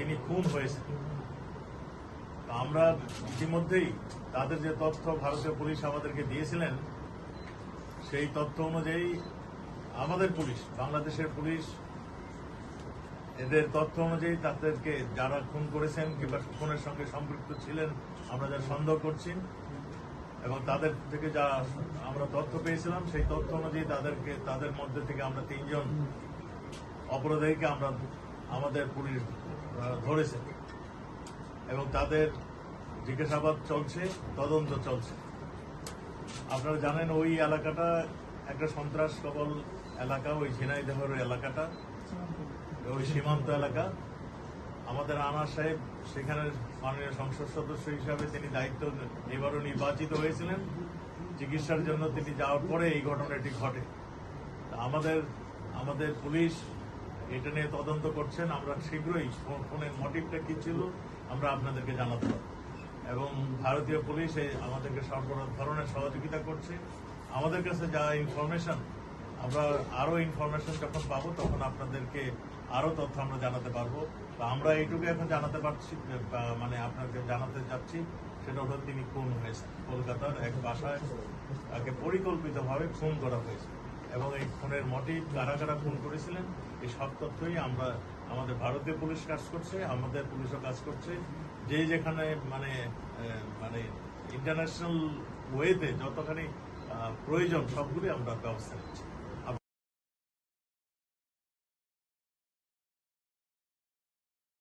তিনি খুন হয়েছেন। আমরা ইতিমধ্যেই তাদের যে তথ্য ভারতীয় পুলিশ আমাদেরকে দিয়েছিলেন, সেই তথ্য অনুযায়ী আমাদের পুলিশ, বাংলাদেশের পুলিশ, এদের তথ্য অনুযায়ী তাদেরকে যারা খুন করেছেন কিংবা খুনের সঙ্গে সম্পৃক্ত ছিলেন, আমরা যা সন্দেহ করছি এবং তাদের থেকে যা আমরা তথ্য পেয়েছিলাম, সেই তথ্য অনুযায়ী তাদেরকে, তাদের মধ্যে থেকে আমরা তিনজন অপরাধীকে আমরা আমাদের পুলিশ ধরেছে। এবং তাদের জিজ্ঞাসাবাদ চলছে, তদন্ত চলছে। আপনারা জানেন, ওই এলাকাটা একটা সন্ত্রাস কবল এলাকা, ওই ঝিনাইদহের এলাকাটা, ওই সীমান্ত এলাকা। আমাদের আনা সাহেব সেখানে মাননীয় সংসদ সদস্য হিসাবে তিনি দায়িত্ব এবারও নির্বাচিত হয়েছিলেন। চিকিৎসার জন্য তিনি যাওয়ার পরে এই ঘটনাটি ঘটে। আমাদের আমাদের পুলিশ এটা নিয়ে তদন্ত করছেন। আমরা শীঘ্রই ফোনের মোটিভটা কি ছিল, আমরা আপনাদেরকে জানাতে পারব। এবং ভারতীয় পুলিশ আমাদেরকে সব ধরনের সহযোগিতা করছে। আমাদের কাছে যা ইনফরমেশন আমরা আরও ইনফরমেশন যখন পাবো, তখন আপনাদেরকে আরও তথ্য আমরা জানাতে পারব। তো আমরা এইটুকু এখন জানাতে পারছি মানে আপনাকে জানাতে চাচ্ছি সেটা হলো তিনি খুন হয়েছে কলকাতার এক বাসায় তাকে পরিকল্পিতভাবে খুন করা হয়েছে। এবং এই খুনের মোটিভ কারা কারা খুন করেছিলেন, এই সব তথ্যই আমরা আমাদের ভারতীয় পুলিশ কাজ করছে, আমাদের পুলিশও কাজ করছে। যে যেখানে মানে মানে ইন্টারন্যাশনাল ওয়েতে যতখানি প্রয়োজন সবগুলি আমরা ব্যবস্থা নিচ্ছি।